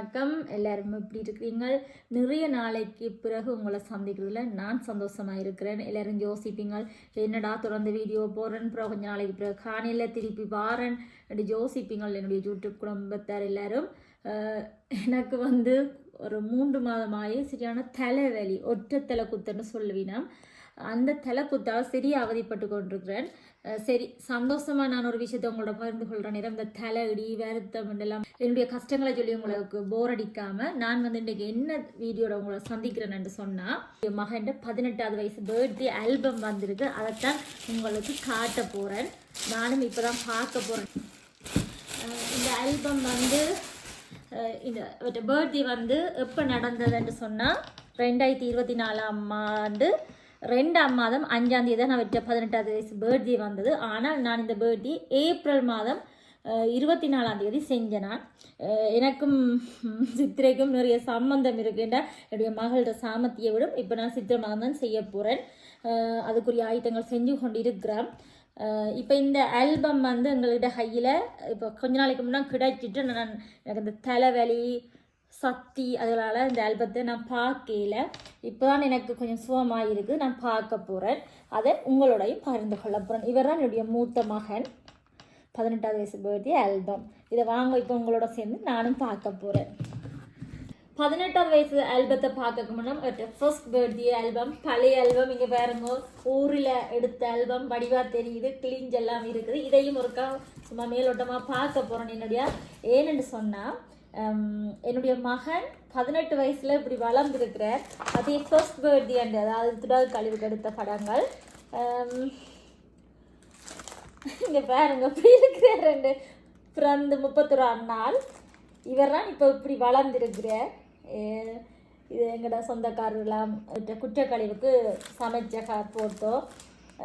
வணக்கம். எல்லாரும் எப்படி இருக்கிறீங்க? நிறைய நாளைக்கு பிறகு உங்களை சந்திக்கிறதுல நான் சந்தோஷமாக இருக்கிறேன். எல்லாரும் யோசிப்பீங்க என்னடா தொடர்ந்து வீடியோ போடுறேன் பிறகு கொஞ்சம் நாளைக்கு பிறகு காணையில் திருப்பி வாரேன் அப்படி யோசிப்பீங்க என்னுடைய யூடியூப் குடும்பத்தார் எல்லாரும். எனக்கு வந்து ஒரு மூன்று மாதமாகி சரியான தலைவலி ஒற்றை தலை குத்துன்னு சொல்லுவீனா அந்த தலை குத்தால் சரியாக அவதிப்பட்டு கொண்டிருக்கிறேன். சரி சந்தோஷமா நான் ஒரு விஷயத்த உங்களோட பகிர்ந்து கொள்கிறேன் நேரம் இந்த தலையிடி வருத்தம் எல்லாம் என்னுடைய கஷ்டங்களை சொல்லி உங்களுக்கு போர் அடிக்காம நான் வந்து இன்றைக்கு என்ன வீடியோட உங்களை சந்திக்கிறேன்னு சொன்னா என் மகன் பதினெட்டாவது வயசு பேர்த்டே ஆல்பம் வந்திருக்கு. அதைத்தான் உங்களுக்கு காட்ட போறேன். நானும் இப்பதான் பார்க்க போறேன். இந்த ஆல்பம் வந்து இந்த பேர்த்டே வந்து எப்போ நடந்ததுன்னு சொன்னால் ரெண்டாயிரத்தி இருபத்தி நாலாம் ஆண்டு ரெண்டாம் மாதம் அஞ்சாம் தேதி தான் நான் வச்ச பதினெட்டாவது வயசு பர்த்டே வந்தது. ஆனால் நான் இந்த பர்த்டே ஏப்ரல் மாதம் இருபத்தி நாலாம் தேதி செஞ்சேன் நான் எனக்கும் சித்திரைக்கும் நிறைய சம்பந்தம் இருக்குன்ற என்னுடைய மகளோட சாமத்தியை விடும். இப்போ நான் சித்திரை மாதம் தான் செய்ய போகிறேன் அதுக்குரிய ஆயுதங்கள் செஞ்சு கொண்டு இருக்கிறேன் இப்போ இந்த ஆல்பம் வந்து எங்கள்கிட்ட கையில் இப்போ கொஞ்ச நாளைக்கு முன்னாடி கிடைச்சிட்டு நான் எனக்கு இந்த தலைவலி சக்தி அதனால இந்த ஆல்பத்தை நான் பார்க்கல. இப்போ தான் எனக்கு கொஞ்சம் சுகமாக இருக்குது நான் பார்க்க போகிறேன் அதை உங்களோடையும் பகிர்ந்து கொள்ள போகிறேன் இவர் தான் என்னுடைய மூத்த மகன். பதினெட்டாவது வயசு பர்த்டே ஆல்பம் இதை வாங்க இப்போ உங்களோட சேர்ந்து நானும் பார்க்க போகிறேன் பதினெட்டாவது வயசு ஆல்பத்தை பார்க்க முன்னாடி ஃபர்ஸ்ட் பர்த்டே ஆல்பம் பழைய ஆல்பம் இங்கே பாருங்க ஊரில் எடுத்த ஆல்பம் வடிவாக தெரியுது கிளீஞ்ச் எல்லாம் இருக்குது. இதையும் ஒருக்கா சும்மா மேலோட்டமாக பார்க்க போகிறேன் என்னுடைய. ஏன்னு சொன்னால் Um, என்னுடைய மகன் பதினெட்டு வயசில் இப்படி வளர்ந்துருக்கிறார். அதே ஃபர்ஸ்ட் பேர்தி அண்ட் அதாவது துடால் கழிவுக்கு எடுத்த படங்கள். Um, இங்கே பாருங்க இப்படி இருக்கிற ரெண்டு பிறந்து முப்பத்தொராம் நாள். இவர்தான் இப்போ இப்படி வளர்ந்துருக்கிறார். இது எங்களோட சொந்தக்காரர்களாம் குற்றக்கழிவுக்கு சமைச்ச போட்டோம்.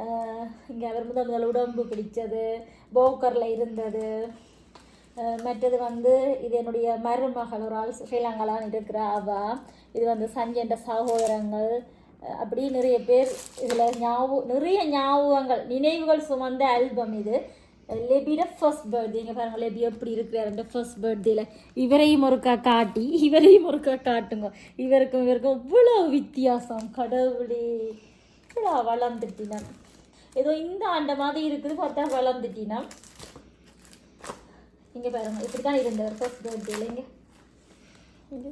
Uh, இங்கே அவர் முதல் முதல் உடம்பு பிடிச்சது போக்கரில் இருந்தது. மற்றது வந்து இது என்னுடைய மருமகள் ஒரு ஆள் ஸ்ரீலங்காலான் இருக்கிற அவா. இது வந்து சஞ்சன்ற சகோதரங்கள். அப்படி நிறைய பேர் இதில் ஞாபகம் நிறைய ஞாபகங்கள் நினைவுகள் சுமந்த ஆல்பம் இது. லெபியோட ஃபர்ஸ்ட் பர்த்டே இங்கே பாருங்கள் லெபி எப்படி இருக்கிறாரு ஃபர்ஸ்ட் பர்த்டேல இவரையும் ஒருக்கா காட்டி இவரையும் ஒருக்கா காட்டுங்க. இவருக்கும் இவருக்கும் இவ்வளோ வித்தியாசம் கடவுளே. இவ்வளோ வளர்ந்துட்டினம். ஏதோ இந்த ஆண்ட மாதிரி இருக்குது பார்த்தா வளர்ந்துட்டினா இங்கே பாருங்க. இப்படி தான் இருந்தவர் ஃபர்ஸ்ட் பர்த்டேல இங்கே. இங்க.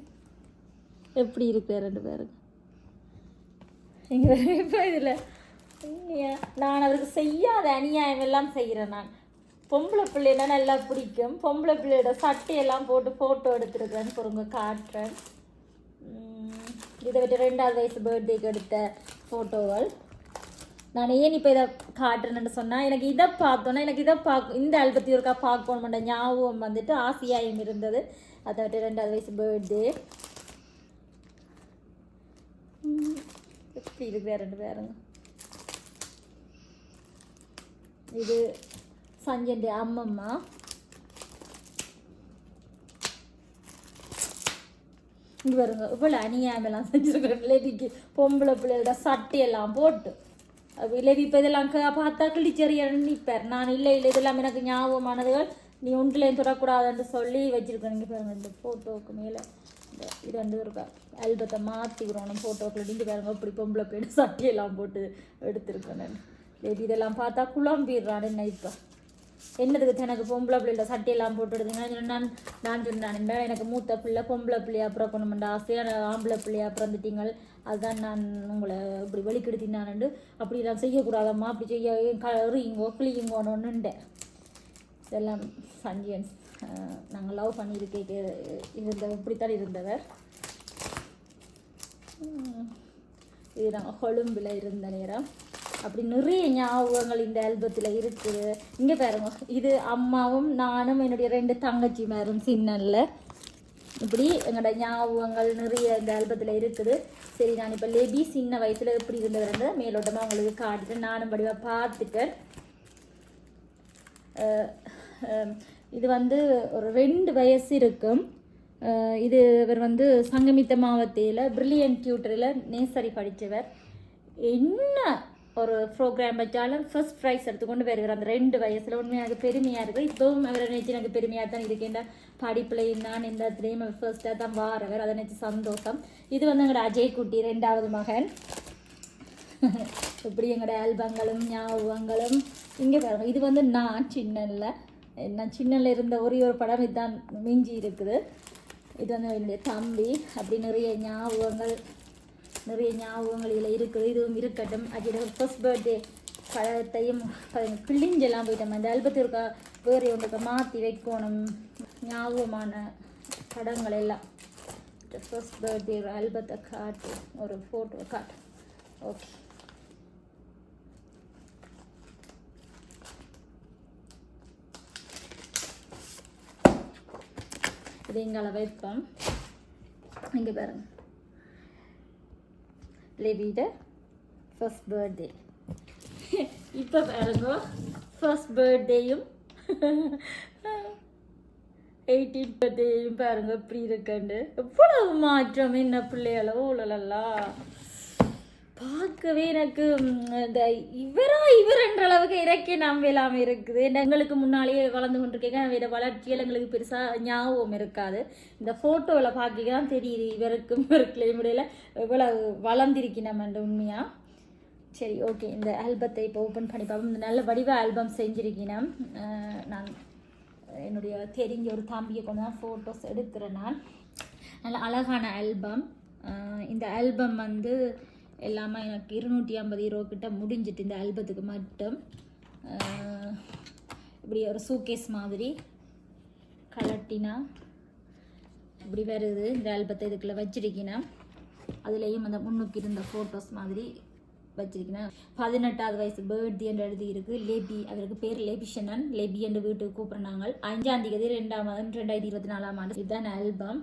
எப்படி இருக்கு ரெண்டு பேரும் இங்கே இப்போ இதில். நான் அவருக்கு செய்யாத அநியாயம் எல்லாம் செய்கிறேன் நான். பொம்பளை பிள்ளைன்னா நல்லா பிடிக்கும். பொம்பளை பிள்ளையோட சட்டையெல்லாம் போட்டு ஃபோட்டோ எடுத்துருக்கிறேன்னு பொறுங்க காட்டுறேன். இதை விட்டு ரெண்டாவது வயசு பர்த்டேக்கு எடுத்த ஃபோட்டோகள் நான் ஏன் இப்போ இதை காட்டுறேன்னு சொன்னால் எனக்கு இதை பார்த்தோன்னா எனக்கு இதை பார்க்க இந்த ஆல்பத்தி ஒருக்கா பார்க்கணுமென்ற ஞாபகம் வந்துட்டு ஆசையாயும் இருந்தது. அதை விட்டு ரெண்டாவது வயசு பர்த்டே எப்படி இருக்கிற ரெண்டு பேருங்க இது சஞ்சന്റെ அம்மம்மா. இங்கே வருங்க இவ்வளோ அநியாயமெல்லாம் செஞ்சுருக்கோம் பிள்ளைக்கு பொம்பளை பிள்ளையோட சட்டையெல்லாம் போட்டு. விளைவி இல்லை இப்போ இதெல்லாம் க- பார்த்தா கிழிச்சறியன்னு நிற்பார் நான் இல்லை இல்லை இதெல்லாம் எனக்கு ஞாபகமானதுகள் நீ ஒன்றுலேயும் தொடக்கூடாதுன்னு சொல்லி வச்சிருக்கேன் இங்கே பாருங்க இந்த ஃபோட்டோவுக்கு மேலே இந்த இது வந்து இருக்கா ஆல்பத்தை மாற்றிக்கிறோம் ஃபோட்டோக்குள்ள இங்கே பாருங்க இப்படி பொம்பளை போயிட்டு சட்டையெல்லாம் போட்டு எடுத்திருக்கேன் நான் இதெல்லாம் பார்த்தா குழம்பிடுறான் என்ன இப்போ என்னதுக்கு எனக்கு பொம்பளை பிள்ளையோட சட்டையெல்லாம் போட்டுடுதுங்க நான் நான் சொன்னேன் எனக்கு மூத்த பிள்ளை பொம்பளை பிள்ளையா பிறக்கணுமெண்ட ஆசையாக ஆம்பளை பிள்ளையா பிறந்துட்டீங்க அதுதான் நான் உங்களை இப்படி வெளிக்கெடுத்தினான்னு அப்படி நான் செய்யக்கூடாதம்மா அப்படி செய்ய கறியுங்கோ கிளியுங்கோன்னு இதெல்லாம் சஞ்சியன்ஸ் நாங்கள் லவ் பண்ணியிருக்க இருந்த இப்படித்தான் இருந்தவர். இது நாங்கள் கொழும்பில் இருந்த நேரம். அப்படி நிறைய ஞாபகங்கள் இந்த ஆல்பத்தில் இருக்குது இங்கே பாருங்க இது அம்மாவும் நானும் என்னுடைய ரெண்டு தங்கச்சி மேரும் சின்னல்ல. இப்படி எங்களோட ஞாபகங்கள் நிறைய இந்த ஆல்பத்தில் இருக்குது. சரி நான் இப்போ லேபி சின்ன வயசில் எப்படி இருந்ததுன்றதை மேலோட்டமாக உங்களுக்கு காட்டிட்டு நானும் படிவாக பார்த்துட்டேன் இது வந்து ஒரு ரெண்டு வயசு இருக்கும். இது இவர் வந்து சங்கமித்த மாவட்டத்தில் பிரில்லியன்ட் டியூட்டரில் நேசரி படித்தவர் என்ன ஒரு ப்ரோக்ராம் வச்சாலும் ஃபர்ஸ்ட் ப்ரைஸ் எடுத்துக்கொண்டு வருகிறார் அந்த ரெண்டு வயசில் உண்மையாக எனக்கு பெருமையாக இருக்குது இப்போவும் அவரை நினச்சி எனக்கு பெருமையாக தான் இருக்கேன் படிப்புலையும் நான் இந்த இடத்துலையும் ஃபர்ஸ்ட்டாக தான் வாரவர். அதை நினச்சி சந்தோஷம். இது வந்து எங்களோட அஜய் குட்டி ரெண்டாவது மகன். இப்படி எங்களோட ஆல்பங்களும் ஞாபகங்களும் இங்கே பாருங்கள் இது வந்து நான் சின்னல்ல. நான் சின்னல இருந்த ஒரே ஒரு படம் இதுதான். மிஞ்சி இருக்குது. இது வந்து என்னுடைய தம்பி. அப்படி நிறைய ஞாபகங்கள். நிறைய ஞாபகங்கள் இதில் இருக்குது. இதுவும் இருக்கட்டும். அஜயோட ஃபர்ஸ்ட் பர்த்டே பழத்தையும் பாருங்க, கிழிஞ்செல்லாம் போயிட்டோம் அந்த ஆல்பத்திற்கு வேறு ஒன்றுக்கு மாற்றி வைக்கணும். ஞாபகமான படங்கள் எல்லாம். ஃபர்ஸ்ட் பர்த்டே ஆல்பத்தை காட்டு ஒரு ஃபோட்டோ காட்டு. ஓகே இது எங்களை வைப்போம். இங்கே பாருங்கள் லேவியோட ஃபர்ஸ்ட் பர்த்டே இப்போ பாருங்க ஃபர்ஸ்ட் பர்த்டேயும் எயிட்டீன் பர்த்டேயும் பாருங்க இப்படி இருக்கண்டு எவ்வளவு மாற்றம் என்ன பிள்ளைகளோ உலலல்லா பார்க்கவே எனக்கு இந்த இவரா இவர்ன்ற அளவுக்கு இறக்கே நம்பலாம இருக்குது. எங்களுக்கு முன்னாலேயே வளர்ந்து கொண்டிருக்கேங்க. வேற வளர்ச்சியில் எங்களுக்கு பெருசாக ஞாபகம் இருக்காது. இந்த ஃபோட்டோவில் பார்க்க தான் தெரியுது இவருக்கும் இவருக்குள்ள முடியல இவ்வளவு வளர்ந்திருக்கணும் உண்மையாக சரி ஓகே இந்த ஆல்பத்தை இப்போ ஓப்பன் பண்ணி பார்ப்போம். இந்த நல்ல வடிவ ஆல்பம் செஞ்சிருக்கணும் நான் என்னுடைய தெரிஞ்ச ஒரு தம்பியை கொண்டு தான் ஃபோட்டோஸ் எடுக்கிறேன் நான். நல்ல அழகான ஆல்பம் இந்த ஆல்பம் வந்து எல்லாமே எனக்கு இருநூற்றி ஐம்பது ஈரோ கிட்ட முடிஞ்சிட்டு இந்த ஆல்பத்துக்கு மட்டும். இப்படி ஒரு சூகேஸ் மாதிரி கலட்டினா இப்படி வருது இந்த ஆல்பத்தை இதுக்குள்ளே வச்சிருக்கணும் அதுலேயும் அந்த முன்னுக்கு இருந்த ஃபோட்டோஸ் மாதிரி வச்சிருக்கேன். பதினெட்டாவது வயசு பேர்த்டே என்று எழுதி இருக்கு லேபி அவருக்கு பேர் லேபிஷனன் லேபி என்று வீட்டுக்கு கூப்பிட்றாங்க. அஞ்சாம் தேதி ரெண்டாம் மாதம் ரெண்டாயிரத்தி இருபத்தி நாலாம் ஆண்டு. இதுதான் ஆல்பம்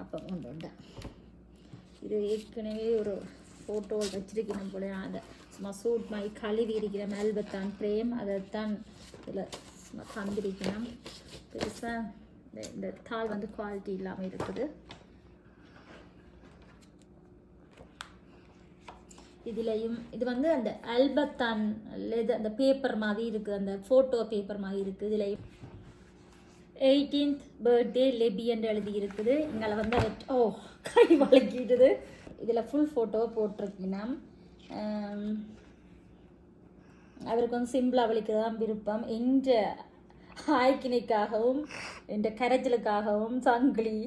அப்போ கொண்டு வந்தேன். இது ஏற்கனவே ஒரு ஃபோட்டோ வச்சிருக்கணும் போல. அதை சும்மா சூட் மாதிரி கழுவி இருக்கிற மெல்பத்தான் பிரேம் அதைத்தான் இதில் சும்மா தந்திருக்கணும். பெருசாக இந்த இந்த தாள் வந்து குவாலிட்டி இல்லாமல் இருக்குது. இதுலேயும் இது வந்து அந்த அல்பத்தான் இது அந்த பேப்பர் மாதிரி இருக்குது அந்த ஃபோட்டோ பேப்பர் மாதிரி இருக்குது இதுலேயும் எயிட்டீன்த் பர்த்டே லெபி என்று எழுதி இருக்குது. இங்கே வந்து ஓ கை வழங்கிடுது இதில் ஃபுல் ஃபோட்டோ போட்டிருக்கீங்கன்னா அவருக்கு வந்து சிம்பிளாக வலிக்கிறது தான் விருப்பம். என்ற ஆய்க்கினைக்காகவும் இந்த கரைச்சலுக்காகவும் சங்கிலி.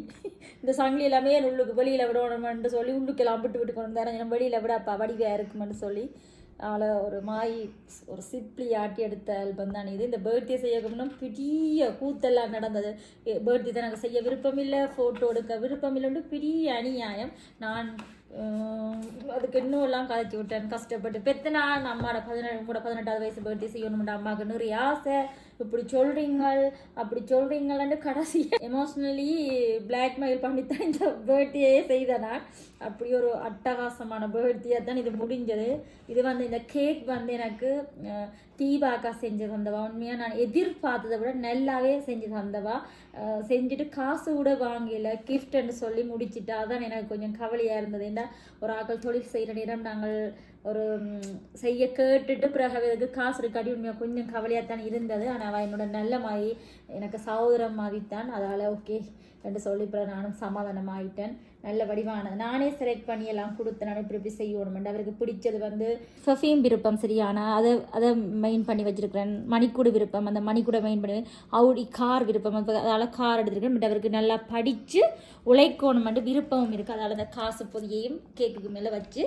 இந்த சங்கிலி எல்லாமே என் உள்ளுக்கு வெளியில் விடணுமென்று சொல்லி உள்ளுக்கெல்லாம் விட்டு விட்டு கொண்டு வந்தேன் வெளியில் விட அப்பா வடிவாக இருக்குமென்னு சொல்லி. அவளை ஒரு மாய் ஒரு சிப்ளி ஆட்டி எடுத்த ஆல்பம் தான் இது. இந்த பர்த்டே செய்யணும்னா பெரிய கூத்தெல்லாம் நடந்தது. பர்த்டே தான் எனக்கு செய்ய விருப்பம் இல்லை ஃபோட்டோ எடுக்க விருப்பம் இல்லைன்னு பெரிய அநியாயம். நான் அதுக்கு இன்னும் எல்லாம் கதைச்சி விட்டேன் கஷ்டப்பட்டு. பெத்தனா அம்மாவோட பதினெட்டு கூட பதினெட்டாவது வயசு பர்த்டே செய்யணும்டா அம்மாவுக்கு நிறைய ஆசை. இப்படி சொல்றீங்க அப்படி சொல்றீங்களான்னு கடைசி எமோஷ்னலி பிளாக்மெயில் பண்ணித்தான் இந்த பேர்த்டேயே செய்தேன் நான் அப்படி ஒரு அட்டகாசமான பர்த்டே தான் இது முடிஞ்சது. இது வந்து இந்த கேக் வந்து எனக்கு அஹ், தீபாக்கா செஞ்சு தந்தவா. உண்மையாக நான் எதிர்பார்த்ததை விட நல்லாவே செஞ்சு தந்தவா. செஞ்சுட்டு காசு கூட வாங்கல. கிஃப்ட்னு சொல்லி முடிச்சிட்டா தான் எனக்கு கொஞ்சம் கவலையாக இருந்தது. ஏன்னா ஒரு ஆக்கள் தொழில் செய்கிற நேரம் நாங்கள் ஒரு செய்ய கேட்டுட்டு பிறகு அதுக்கு காசு இருக்காட்டி உண்மையாக கொஞ்சம் கவலையாக தான் இருந்தது. ஆனால் அவள் என்னோட நல்ல மாதிரி எனக்கு சகோதரம் மாதிரி தான் அதால் ஓகே என்று சொல்லி பிறகு நானும் சமாதானமாகிட்டேன் நல்ல வடிவானது. நானே செலக்ட் பண்ணி எல்லாம் கொடுத்து நான் இப்படி இப்படி செய்யணும் அவருக்கு பிடிச்சது வந்து பர்ஃப்யூம் விருப்பம் சரியான அதை அதை மெயின் பண்ணி வச்சுருக்கிறேன். மணிக்கூடு விருப்பம் அந்த மணிக்கூட மெயின் பண்ணி அவுடி கார் விருப்பம். அதால் கார் எடுத்துருக்கேன். பட் அவருக்கு நல்லா படித்து உழைக்கணுமெண்டு. விருப்பமும் இருக்குது அதால் அந்த காசு பொதியையும் கேக்குக்கு மேலே வச்சு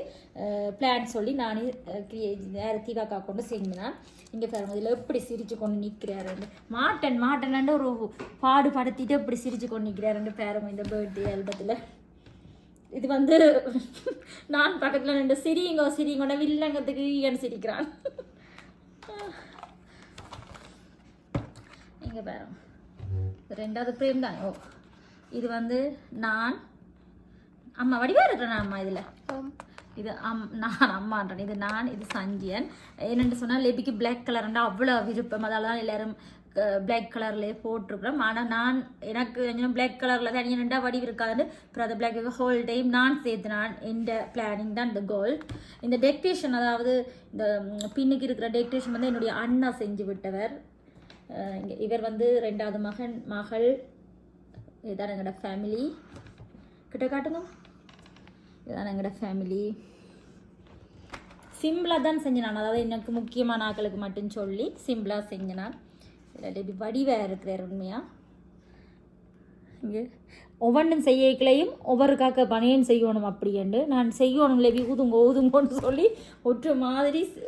பிளான் சொல்லி நானே கிரியேட் தீவாக்கா கொண்டு செஞ்சேன் இங்கே பாருங்க இதில் எப்படி சிரிச்சு கொண்டு நிற்கிறாரு மாட்டன் மாட்டனாண்டு ஒரு பாடுபடுத்திட்டு எப்படி சிரிச்சு கொண்டு நிற்கிறாருன்னு பாருங்க இந்த பர்த்டே ஆல்பத்தில் இது வந்து நான் பக்கத்தில் நின்று சிரிங்கோ சிரிங்கோட வில்லங்கத்துக்கு ஈகன்னு சிரிக்கிறான். இங்கே இது ரெண்டாவது பிரேம் தான். ஓ இது வந்து நான் அம்மா வடிவா இருக்கிறேன் அம்மா இதில்? இது அம் நான் அம்மான்றேன். இது நான் இது சஞ்சியன். என்னென்னு சொன்னால் லெபிக்கு பிளாக் கலர்ண்டா அவ்வளோ விருப்பம். அதால தான் எல்லாரும் பிளாக் கலர்லேயே போட்டிருக்கிறோம். ஆனால் நான் எனக்கு கொஞ்சம் பிளாக் கலரில் தான் ரெண்டா வடிவு இருக்காதுன்னு அப்புறம் அந்த பிளாக் ஹோல் டைம் நான் சேர்த்து நான் இந்த பிளானிங் தான் இந்த கோல் இந்த டெக்ரேஷன் அதாவது இந்த பின்னுக்கு இருக்கிற டெக்ரேஷன் வந்து என்னுடைய அண்ணா செஞ்சு விட்டவர். இங்கே இவர் வந்து ரெண்டாவது மகன் மகள். இதுதான் எங்களோட ஃபேமிலி கிட்ட காட்டுங்க. இதுதான் எங்களோட ஃபேமிலி சிம்பிளாக தான் செஞ்சேன் நான் அதாவது எனக்கு முக்கியமான ஆக்களுக்கு மட்டும் சொல்லி சிம்பிளாக செஞ்சேன் இல்லாட்டி இதில் வடிவாக இருக்கிறார் உண்மையாக இங்கே ஒவ்வொன்றும் செய்யக்களையும் ஒவ்வொரு காக்க பணியும் செய்யணும் அப்படின்ட்டு நான் செய்யணும் இல்லை ஊதுங்க ஊதுங்கன்னு சொல்லி ஒற்று மாதிரி செ-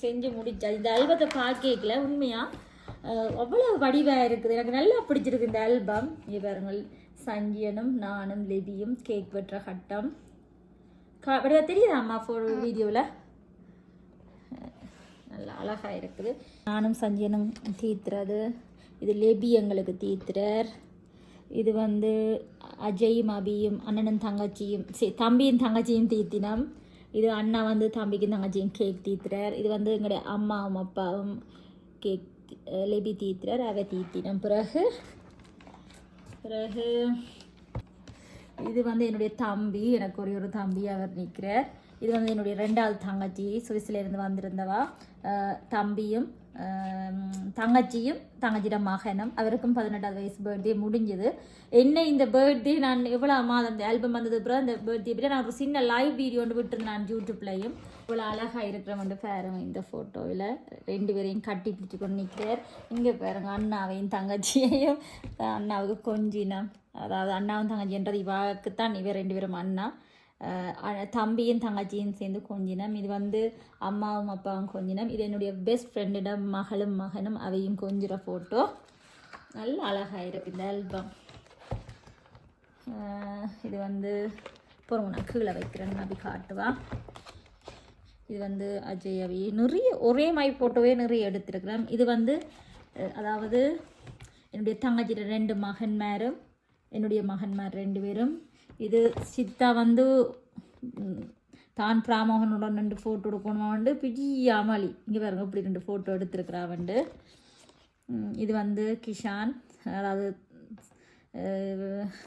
செஞ்சு முடிச்சா இந்த ஆல்பத்தை பார்க்கல உண்மையாக அவ்வளோ வடிவாக இருக்குது எனக்கு நல்லா பிடிச்சிருக்கு இந்த ஆல்பம் இங்கே சஞ்சியனும் நானும் லெபியும் கேக் வெட்டுற கட்டம். கா வடிவா தெரியுதா அம்மா ஃபோ வீடியோவில் நல்லா அழகாக இருக்குது. நானும் சஞ்சயனும் தீத்துறது. இது லெபி எங்களுக்கு தீத்துறார். இது வந்து அஜயும் அபியும் அண்ணனும் தங்கச்சியும் சரி தம்பியும் தங்கச்சியும் தீத்தினம். இது அண்ணா வந்து தம்பிக்கும் தங்கச்சியும் கேக் தீத்துறார். இது வந்து எங்களுடைய அம்மாவும் அப்பாவும் கேக் லெபி தீத்துறார். அவை தீத்தினம். பிறகு பிறகு இது வந்து என்னுடைய தம்பி. எனக்கு ஒரே ஒரு தம்பி அவர் நிற்கிறார். இது வந்து என்னுடைய ரெண்டாவது தங்கச்சி சுவிஸ்லேருந்து வந்திருந்தவா. தம்பியும் தங்கச்சியும் தங்கச்சியோட மகனும். அவருக்கும் பதினெட்டாவது வயசு பர்த்டே முடிஞ்சது. என்ன இந்த பர்த்டே நான் எவ்வளோ மாதம் அந்த ஆல்பம் வந்தது அப்புறம் அந்த பர்த்டே பற்றி நான் ஒரு சின்ன லைவ் வீடியோ ஒன்று விட்டுருந்தேன் நான் யூடியூப்லையும். இவ்வளோ அழகாக இருக்கிறவன் பேரும் இந்த ஃபோட்டோவில் ரெண்டு பேரையும் கட்டி பிடிச்சி கொண்டு நிற்கிறார் இங்கே பாருங்க அண்ணாவையும் தங்கச்சியையும். அண்ணாவுக்கு கொஞ்சினம் அதாவது அண்ணாவும் தங்கச்சின்றது இவாவுக்கு தான் இவர் ரெண்டு பேரும் அண்ணா. தம்பியும் தங்கச்சியும் சேர்ந்து கொஞ்சினம். இது வந்து அம்மாவும் அப்பாவும் கொஞ்சினம். இது என்னுடைய பெஸ்ட் ஃப்ரெண்டிடம் மகளும் மகனும் அவையும் கொஞ்சிற ஃபோட்டோ நல்ல அழகாக இருக்கு இந்த ஆல்பம் இது வந்து அப்புறம் உனக்குகளை வைக்கிறேன் அப்படி காட்டுவா. இது வந்து அஜய் அவி. நிறைய ஒரே மாதிரி ஃபோட்டோவே நிறைய எடுத்திருக்கிறேன். இது வந்து அதாவது என்னுடைய தங்கச்சியோட ரெண்டு மகன்மாரும் என்னுடைய மகன்மார் ரெண்டு பேரும் இது சித்தா வந்து தான் பிராமோகனுடன் ரெண்டு ஃபோட்டோ எடுக்கணுமா வந்து பெரிய அமளி. இங்கே பாருங்க இப்படி ரெண்டு ஃபோட்டோ எடுத்திருக்கிறா வந்து. இது வந்து கிஷான் அதாவது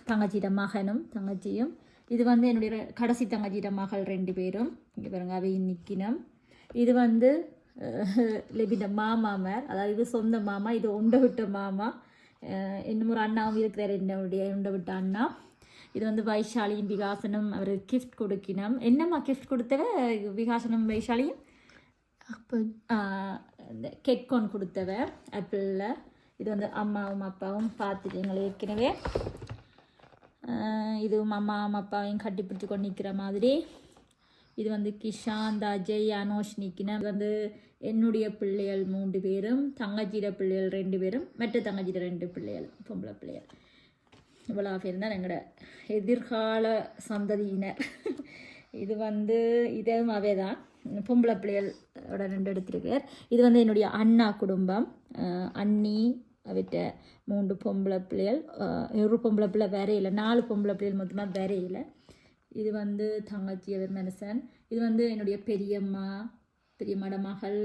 தங்கச்சியிட மகனும் தங்கச்சியும். இது வந்து என்னுடைய கடைசி தங்கச்சியிட மகள் ரெண்டு பேரும். இங்கே பாருங்க அவை நிற்கினம் இது வந்து லெபின லெபிட மாமாமார் அதாவது இது சொந்த மாமா இது உண்டை விட்ட மாமா இன்னும் ஒரு அண்ணாவும் இருக்கிறார் என்னுடைய உண்டை விட்ட அண்ணா. இது வந்து வைஷாலியும் விகாசனும் அவர் கிஃப்ட் கொடுக்கினோம் என்னம்மா கிஃப்ட் கொடுத்தவ? விகாசனும் வைஷாலியும்? அப்போ இந்த கெட்கோன் கொடுத்தவ ஆப்பிளில் இது வந்து அம்மாவும் அப்பாவும் பார்த்துட்டீங்களே ஏற்கனவே இதுவும் அம்மாவும் அப்பாவையும் கட்டி பிடிச்சி கொண்டு நிற்கிற மாதிரி. இது வந்து கிஷாந்த் அஜய் அனோஷ் நிற்கின இது வந்து என்னுடைய பிள்ளைகள் மூன்று பேரும் தங்கச்சியிட பிள்ளைகள் ரெண்டு பேரும் மற்ற தங்கச்சியிட ரெண்டு பிள்ளைகள் பொம்பளை பிள்ளைகள். இவ்வளோ பேர் தான் எங்களோட எதிர்கால சந்ததியினர். இது வந்து இதுவும் அவே தான். பொம்பளை பிள்ளைகளோட ரெண்டு எடுத்திருக்கார். இது வந்து என்னுடைய அண்ணா குடும்பம். அண்ணி அவற்ற மூன்று பொம்பளை பிள்ளைகள். ஒரு பொம்பளை பிள்ளை வரையில நாலு பொம்பளை பிள்ளைகள் மொத்தமாக வரையில இது வந்து தங்கச்சி அவர் மனுஷன். இது வந்து என்னுடைய பெரியம்மா பெரியம்மாட மகள்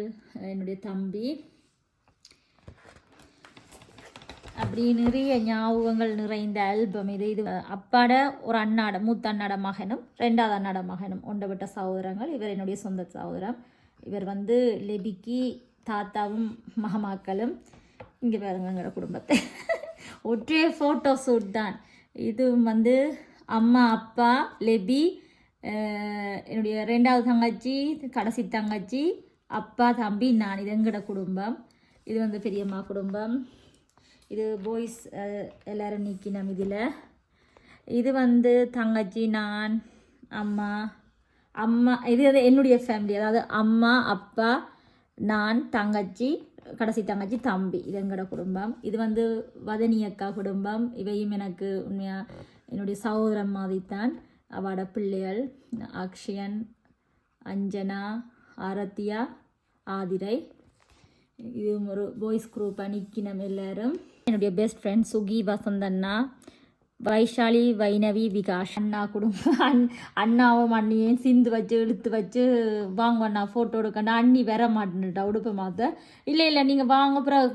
என்னுடைய தம்பி. அப்படி நிறைய ஞாபகங்கள் நிறைந்த ஆல்பம் இது. இது அப்பாட ஒரு அண்ணாட மூத்த அண்ணாட மகனும் ரெண்டாவது அண்ணாட மகனும் ஒன்றப்பட்ட சகோதரங்கள். இவர் என்னுடைய சொந்த சகோதரம் இவர் வந்து லெபிக்கு தாத்தாவும் மகமாக்களும் இங்கே பாருங்க குடும்பத்தை. ஒற்றைய ஃபோட்டோ ஷூட் தான். இது வந்து அம்மா அப்பா லெபி என்னுடைய ரெண்டாவது தங்கச்சி கடைசி தங்கச்சி அப்பா தம்பி நான். இது எங்கட குடும்பம். இது வந்து பெரியம்மா குடும்பம். இது பாய்ஸ் எல்லாரும் நிற்கினோம் இதில் இது வந்து தங்கச்சி நான் அம்மா அம்மா இது என்னுடைய ஃபேமிலி அதாவது அம்மா அப்பா நான் தங்கச்சி கடைசி தங்கச்சி தம்பி இது எங்களோட குடும்பம். இது வந்து வதனி அக்கா குடும்பம். இவையும் எனக்கு உண்மையாக என்னுடைய சகோதரன் மாதிரித்தான். அவட பிள்ளைகள் அக்ஷயன் அஞ்சனா ஆரத்தியா ஆதிரை. இது ஒரு பாய்ஸ் குரூப் நிற்கினம் எல்லாரும். என்னுடைய பெஸ்ட் ஃப்ரெண்ட் சுகி வசந்தண்ணா வைஷாலி வைணவி விகாஷ் அண்ணா குடும்பம் அண் அண்ணாவும் அண்ணியும் சிந்து வச்சு இழுத்து வச்சு வாங்க அண்ணா ஃபோட்டோ எடுக்கண்ணா. அண்ணி வர மாட்டேன்னுட்டா உடுப்பு மாற்ற இல்லை இல்லை நீங்கள் வாங்க அப்புறம்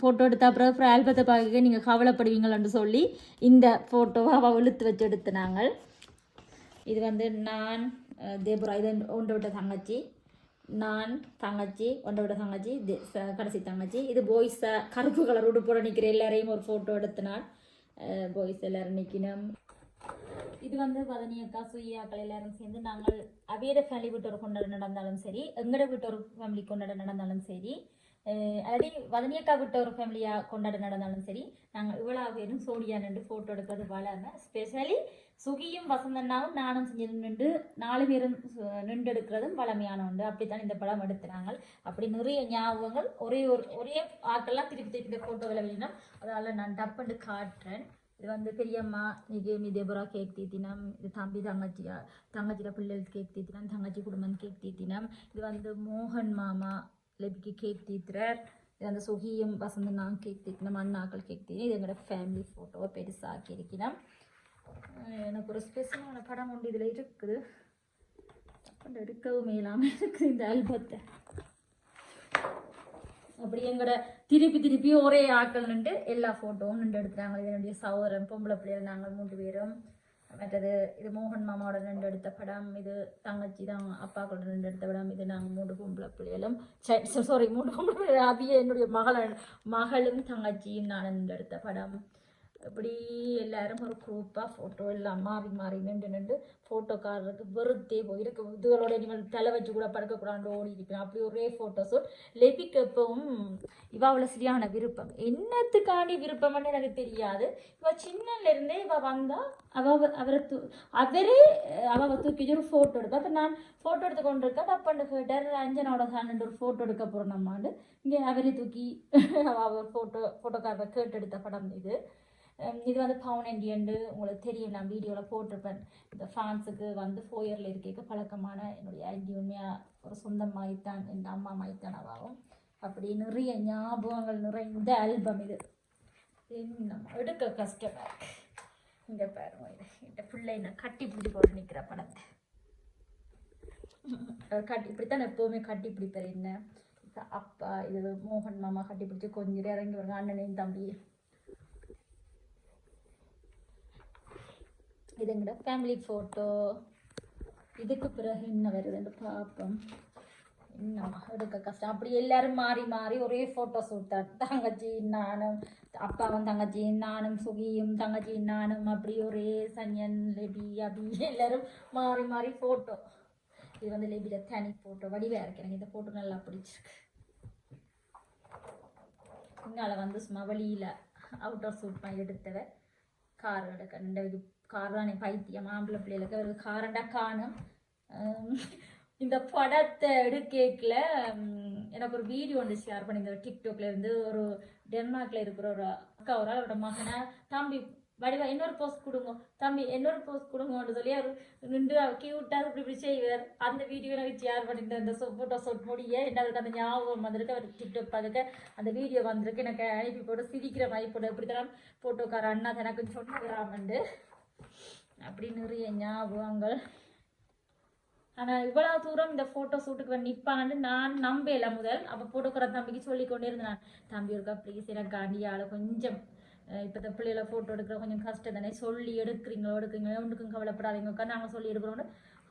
ஃபோட்டோ எடுத்தா அப்புறம் அப்புறம் ஆல்பத்தை பார்க்க நீங்கள் கவலைப்படுவீங்களன்னு சொல்லி இந்த ஃபோட்டோவை அவள் இழுத்து வச்சு எடுத்துனாங்க. இது வந்து நான் தேபுரா இது ஒன்று விட்ட தங்கச்சி. நான் தங்கச்சி ஒன்றோட தங்கச்சி இது ச- கடைசி தங்கச்சி. இது பாய்ஸை கருப்பு கலர் உடுப்போட நிற்கிற எல்லாரையும் ஒரு ஃபோட்டோ எடுத்தினான் பாய்ஸ் எல்லாரும் நிற்கணும் இது வந்து பதனி அக்கா சுய்யாக்கள் எல்லாரும் சேர்ந்து நாங்கள் அவையோட ஃபேமிலி வீட்டு ஒரு கொண்டாட நடந்தாலும் சரி எங்களோட வீட்டு ஒரு ஃபேமிலி கொண்டாட நடந்தாலும் சரி அஹ் வதனியக்கா விட்ட ஒரு ஃபேமிலியாக கொண்டாட நடந்தாலும் சரி நாங்கள் இவ்வளோ பேரும் சோடியா நின்று ஃபோட்டோ எடுக்கிறது வளர்மை ஸ்பெஷலி சுகியும் வசந்தண்ணாவும் நானும் செஞ்சு நின்று நாலு பேரும் சு- நின்று எடுக்கிறதும் உண்டு அப்படித்தான் இந்த படம் எடுத்துனாங்க. அப்படி நிறைய ஞாபகங்கள் ஒரே ஒரு ஒரே ஆக்கெல்லாம் திருப்பி திருப்பி இந்த ஃபோட்டோவில் வெளியினோம் அதால் நான் டப்புண்டு காட்டுறேன். இது வந்து பெரியம்மா இது மிதேபுரா கேக் தீத்தினம் இது தம்பி தங்கச்சியா தங்கச்சியில் பிள்ளைகள் கேக் தீத்தினம் தங்கச்சி குடும்பம் கேக் தீத்தினம். இது வந்து மோகன் மாமா லெபிக்கு கேக் தீத்துறார். இது வந்து சுகியும் வசந்த நான் கேக் தீத்தினம் அண்ணாக்கள் கேக் தீத்தினம் இது எங்களோட ஃபேமிலி ஃபோட்டோவை பெருசாக்கி இருக்கிறோம் எனக்கு ஒரு ஸ்பெஷலான படம் ஒன்று இதில் இருக்குது. அப்போ எடுக்கவும் இல்லாமல் இருக்குது இந்த ஆல்பத்தை. அப்படி எங்களோட திருப்பி திருப்பி ஒரே ஆட்கள் நின்று எல்லா ஃபோட்டோவும் நின்று எடுத்துறாங்க என்னுடைய சகோதரன் பொம்பளை பிள்ளைகள் நாங்கள் மூன்று பேரும். மற்றது இது மோகன் மாமாவோட நின்று எடுத்த படம் இது தங்கச்சி தான் அப்பாக்களோட ரெண்டு நின்று எடுத்த படம் இது நாங்கள் மூன்று பொம்பளை பிள்ளைகளும். சாரி மூன்று பொம்பளை பிள்ளைகள் அபிய என்னுடைய மகள் மகளும் தங்கச்சியும் நான் நின்று எடுத்த படம். இப்படி எல்லாரும் ஒரு குரூப்பாக ஃபோட்டோ எல்லாம் மாறி மாறி நின்று நின்று ஃபோட்டோக்காரருக்கு வெறுத்தே போயிருக்கு இதுகளோட நீங்கள் தலை வச்சு கூட படுக்கக்கூடாது ஓடி இருக்கிறேன். அப்படி ஒரே ஃபோட்டோ ஷூட் லெபிக்கு எப்பவும் இவாவில் சரியான விருப்பம். என்னத்துக்காண்டி விருப்பம்னு எனக்கு தெரியாது. இவ சின்னலேருந்தே இவ வந்தால் அவ அவரை தூ அவரே அவ தூக்கி ஒரு ஃபோட்டோ எடுப்பா அப்போ நான் ஃபோட்டோ எடுத்து கொண்டு இருக்கேன் டப்பாண்டு கேட்டார் அஞ்சனோட சாண்டு ஒரு ஃபோட்டோ எடுக்க போகிறோம் நம்மாண்டு இங்கே அவரே தூக்கி அவ ஃபோட்டோ ஃபோட்டோக்காரரை கேட்டு எடுத்த படம் இது. இது வந்து பவுன் இண்டியன்டு உங்களுக்கு தெரியும். நான் வீடியோவில் போட்டிருப்பேன். இந்த ஃப்ரான்ஸுக்கு வந்து ஃபோயரில் இருக்க பழக்கமான என்னுடைய ஐடி உண்மையாக ஒரு சொந்தம் மாய்த்தான் என் அம்மா மாய்த்தான் அவாவும். அப்படி நிறைய ஞாபகங்கள் நிறைந்த ஆல்பம் இது. நம்ம எடுக்க கஷ்டமாக இருக்கு இங்கே பாருங்க இது இந்த பிள்ளை நான் கட்டி பிடி போட்டு நிற்கிற படத்தை. கட்டி இப்படித்தான் எப்போவுமே கட்டி பிடிப்பார் என்ன? அப்பா இது மோகன் மாமா கட்டி பிடிச்சி கொஞ்சம் நேரம் இறங்கி வருங்க அண்ணனையும் தம்பி இது எங்களோட ஃபேமிலி ஃபோட்டோ இதுக்கு பிறகு என்ன வருதுன்னு பார்ப்போம். என்ன எடுக்க கஷ்டம். அப்படி எல்லாரும் மாறி மாறி ஒரே ஃபோட்டோ ஷூட் தங்கச்சி நானும் அப்பாவும் தங்கச்சி நானும் சுகியும் தங்கச்சி நானும் அப்படி ஒரே சன்யன் லெபி அப்படி எல்லாரும் மாறி மாறி ஃபோட்டோ இது வந்து லெபியில் தனி ஃபோட்டோ வடிவாக இருக்கு. எனக்கு இந்த ஃபோட்டோ நல்லா பிடிச்சிருக்கு. இங்கால வந்து சும்மா வழியில் அவுட்டோர் சூட் பண்ணி எடுத்தவ கார் எடுக்க ரெண்டு காரணம் கார் பைத்தியம் ஆம்பளை பிள்ளைகளுக்கு ஒரு காரண்டா காணும். இந்த படத்தை எடுக்கல எனக்கு ஒரு வீடியோ ஒன்று ஷேர் பண்ணியிருந்தேன் டிக்டாக்ல இருந்து. ஒரு டென்மார்க்ல இருக்கிற ஒரு அக்கா ஒரு அவரோட மகனை தம்பி வடிவா இன்னொரு போஸ்ட் கொடுங்க. தம்பி இன்னொரு போஸ்ட் கொடுங்கன்னு சொல்லி அவர் நின்று கியூட்டாக இப்படி இப்படி செய்வார். அந்த வீடியோ எனக்கு ஷேர் பண்ணியிருந்தேன் அந்த ஃபோட்டோ ஷூட் முடிய எனக்கு அந்த ஞாபகம் வந்திருக்கு. அவர் டிக்டாக் பார்த்துக்க அந்த வீடியோ வந்திருக்கு. எனக்கு அனுப்பி போட்டு சிரிக்கிற மாதிரி போட்டு இப்படி தான் ஃபோட்டோக்கார அண்ணா எனக்கு சொன்னாமண்டு அப்படி நிறைய ஞாபகங்கள். ஆனால் இவ்வளோ தூரம் இந்த ஃபோட்டோ ஷூட்டுக்கு வந்து நிற்பாங்கன்னு நான் நம்பல முதல். அப்போ ஃபோட்டோக்கிற தம்பிக்கு சொல்லி கொண்டே இருந்தேன் தம்பி இருக்கா ப்ளீஸ் எனக்கு காண்டியால் கொஞ்சம் இப்போ இந்த பிள்ளைகளை ஃபோட்டோ எடுக்கிற கொஞ்சம் கஷ்டம் தானே. சொல்லி எடுக்கிறீங்களோ எடுக்கிறீங்களோ ஒன்றுக்கும் கவலைப்படாதீங்கக்கா நாங்கள் சொல்லி எடுக்கிறோன்னு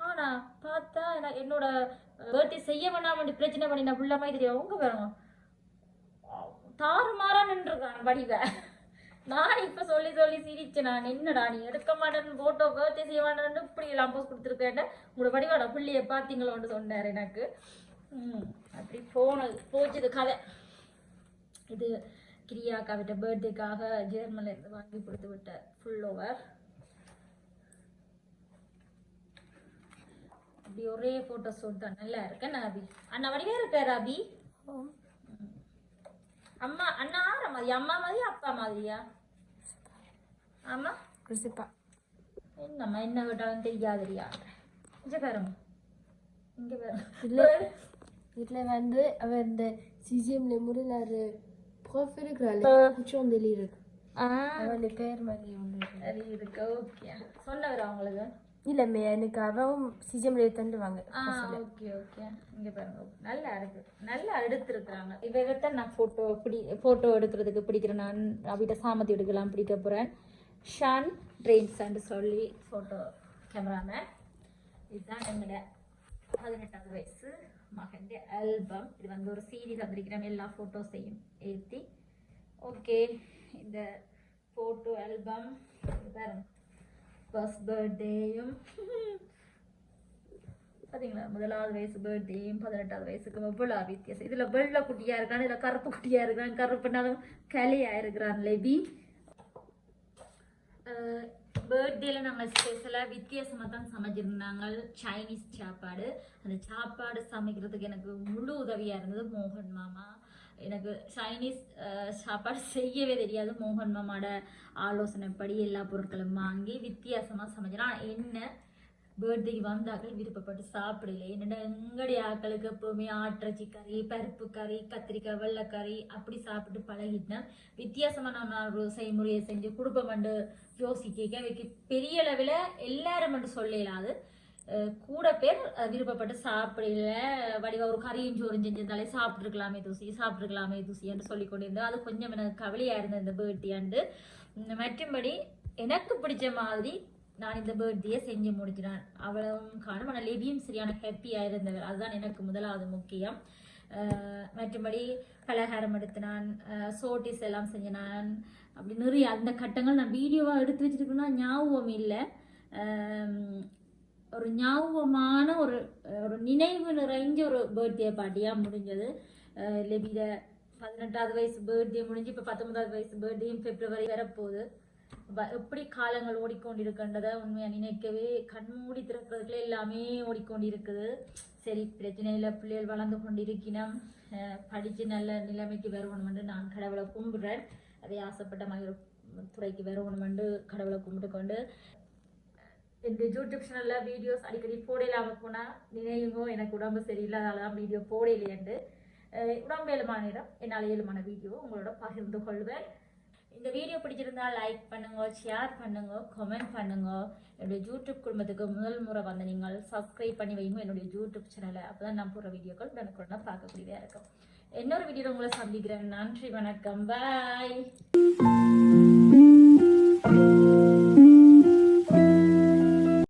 ஆனால் பார்த்தா நான் என்னோட பேர்த்டே செய்ய வேணாம் பிரச்சனை பண்ணி நான் பிள்ளை மாதிரி தெரியும். வேணும் பாருங்க தாறுமாறா நின்றுருக்கான் வடிவை. நான் இப்ப சொல்லி சொல்லி சிரிச்சேன் நான். என்னடா நீ எடுக்க மாட்டேன்னு போட்டோ பர்த்டே செய்ய மாட்டேன்னு இப்படி எல்லாம் போஸ்ட் கொடுத்துருக்கேன் உங்களோட வடிவாட பிள்ளைய பார்த்தீங்களோன்னு சொன்னார் எனக்கு. ம் அப்படி போனது போச்சுது கதை. இது கிரியாக்கா விட்ட பர்த்டேக்காக ஜெர்மன்ல இருந்து வாங்கி கொடுத்து விட்ட ஃபுல் ஓவர் அப்படி ஒரே போட்டோ ஷூட் தான். நல்லா இருக்கேன் அபி. அண்ணா வடிவே இருக்காரு அபி? அம்மா அண்ணா ஆற மாதிரி அம்மா மாதிரி அப்பா மாதிரியா? ஆமா? ரிசிப்பா என்னம்மா என்ன கேட்டாலும் தெரியாதுரியா இங்க பாருங்க இங்க பாருங்க இல்ல. இதில் வந்து அவன் இந்த சிசிஎம்ல முறையில் ப்ராஃப் இருக்கிறாள் குச்சம் இருக்கு. ஆ. அவன் பேர் மாதிரி சரி இருக்கு. ஓகே சொன்னவர் அவங்களுக்கு இல்ல மே எனக்கு அவன் சிஜம்ல தந்துவாங்க ஆ ஓகே ஓகே இங்க பாருங்க. நல்லா இருக்கு நல்லா எடுத்திருக்கிறாங்க இவகிட்ட நான் போட்டோ பிடி போட்டோ எடுக்கிறதுக்கு பிடிக்கிறேன் நான் அவிட்ட சாமத்தி எடுக்கலாம் பிடிக்க போறேன். ஷான் ட்ரெயின்ஸ்ன்னு சொல்லி போட்டோ கேமராமேன் இதுதான் எங்களோட பதினெட்டாவது வயசு மகன் ஆல்பம் இது வந்து ஒரு சீடி தந்திருக்கிறேன் எல்லா ஃபோட்டோஸையும் ஏற்றி ஓகே இந்த ஃபோட்டோ ஆல்பம் பாருங்க. ஃபர்ஸ்ட் பர்த்டேயும் பார்த்தீங்களா முதலாவது வயசு பர்த்டேயும் பதினெட்டாவது வயசுக்கு எவ்வளோ வித்தியாசம். இதில் வெள்ளை குட்டியாக இருக்கான் இதில் கருப்பு குட்டியாக இருக்கிறான் கருப்புனாலும் களியாக இருக்கிறான் லேபி பர்த்டேல நாங்கள் ஸ்பெஷலாக வித்தியாசமாக தான் சமைச்சிருந்தாங்க. சைனீஸ் சாப்பாடு. அந்த சாப்பாடு சமைக்கிறதுக்கு எனக்கு முழு உதவியாக இருந்தது மோகன் மாமா. எனக்கு சைனீஸ் uh, சாப்பாடு செய்யவே தெரியாது. மோகன் மாமாவோட ஆலோசனைப்படி எல்லா பொருட்களும் வாங்கி வித்தியாசமாக சமைச்சேன் ஆனால் என்ன? பேர்த்டேக்கு வந்தாக்கள் விருப்பப்பட்டு சாப்பிடல. என்னடா எங்களுடைய ஆக்களுக்கு எப்போவுமே ஆட்டிறச்சி கறி பருப்பு கறி கத்திரிக்காய் வெள்ளைக்கறி அப்படி சாப்பிட்டு பழகிட்டேன். வித்தியாசமாக நான் ஒரு செய்முறையை செஞ்சு குடும்பம் வந்து யோசிக்க வைக்க பெரிய அளவில் எல்லாரும் மட்டும் சொல்லலாது. கூட பேர் விருப்பப்பட்டு சாப்பிடல. வடிவா ஒரு கறியும் சோறும் செஞ்சிருந்தாலே சாப்பிட்ருக்கலாமே தூசி சாப்பிட்ருக்கலாமே தூசி என்று சொல்லி கொண்டிருந்தோம் அது கொஞ்சம் எனக்கு கவலையாக இருந்தது இந்த பேர்ட்டி மற்றும்படி எனக்கு பிடிச்ச மாதிரி நான் இந்த பர்த்டேயை செஞ்சு முடிச்சினேன் அவ்வளவு காணும் ஆனால் லிவியும் சரியான ஹாப்பியாக இருந்தவர் அதுதான் எனக்கு முதலாவது முக்கியம். மற்றபடி பலகாரம் எடுத்து நான் சோட்டிஸ் எல்லாம் செஞ்சேன் நான் அப்படி நிறைய அந்த கட்டங்கள் நான் வீடியோவாக எடுத்து வச்சிருக்கேன்னா ஞாபகம் இல்லை. ஒரு ஞாபகமான ஒரு ஒரு நினைவு நிறைஞ்ச ஒரு பர்த்டே பார்ட்டியாக முடிஞ்சது. அஹ் பதினெட்டாவது வயசு பர்த்டே முடிஞ்சு இப்போ பத்தொன்பதாவது வயசு பர்த்டேயும் பிப்ரவரி வரப்போகுது. வ- எப்படி காலங்கள் ஓடிக்கொண்டிருக்கின்றதை உண்மையாக நினைக்கவே கண் மூடி திறக்கிறதுக்குள்ள எல்லாமே ஓடிக்கொண்டிருக்குது. சரி பிரச்சனை இல்லை பிள்ளைகள் வளர்ந்து கொண்டிருக்கினோம். படித்து நல்ல நிலைமைக்கு வரணுமென்று நான் கடவுளை கும்பிடுறேன். அதை ஆசைப்பட்ட மாதிரி துறைக்கு துறைக்கு வரணுமென்று கடவுளை கும்பிட்டு கொண்டு என்னுடைய யூடியூப் சேனலில் வீடியோஸ் அடிக்கடி போடலாம போனால் நினைவுங்கோ எனக்கு உடம்பு சரியில்லாதால தான் வீடியோ போட அஹ் உடம்பு ஏழுமான நேரம் என்னால் ஏழுமான வீடியோ உங்களோட பகிர்ந்து கொள்வேன். இந்த வீடியோ பிடிச்சிருந்தா லைக் பண்ணுங்க ஷேர் பண்ணுங்க கமெண்ட் பண்ணுங்க. என்னுடைய யூடியூப் குடும்பத்துக்கு முதல் முறை வந்து நீங்கள் சப்ஸ்கிரைப் பண்ணி வைங்க என்னுடைய யூடியூப் சேனலை அப்போ தான் நான் போகிற வீடியோக்கள் உடனுக்குடனே பார்க்கக்கூடியதாக இருக்கும். இன்னொரு வீடியோவில் உங்களை சந்திக்கிறேன். நன்றி வணக்கம். பாய்